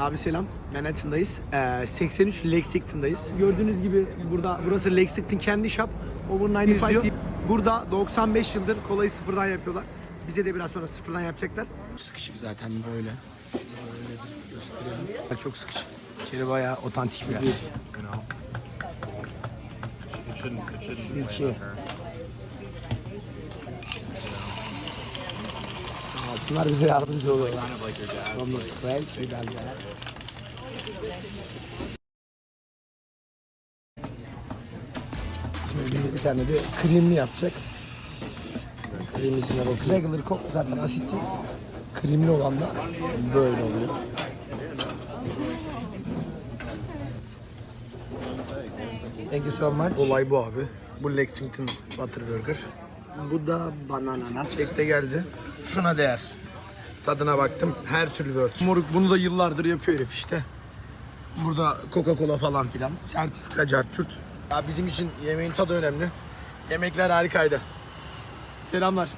Abi selam. Manhattan'dayız. Ee, 83 Lexington'dayız. Gördüğünüz gibi burada burası Lexington kendi shop. Over 95. Burada 95 yıldır kolayı sıfırdan yapıyorlar. Bize de biraz sonra sıfırdan yapacaklar. Sıkışık zaten böyle. Şöyle gösterelim. Çok sıkışık. İçeri bayağı otantik bir yer. İki. Olsunlar bize yardımcı oluyorlar. From the scratch, that. Şimdi bize bir tane de kremli yapacak. Kremlisine bakın. Regular Coke zaten asitsiz. Kremli olan da böyle oluyor. Thank you so much. Olay bu abi. Bu Lexington Butterburger. Bu da banana Kek de geldi. Şuna değer. Tadına baktım. Her türlü bört. Moruk bunu da yıllardır yapıyor herif işte. Burada Coca-Cola falan filan. Sertifika carçurt. Ya bizim için yemeğin tadı önemli. Yemekler harikaydı. Selamlar.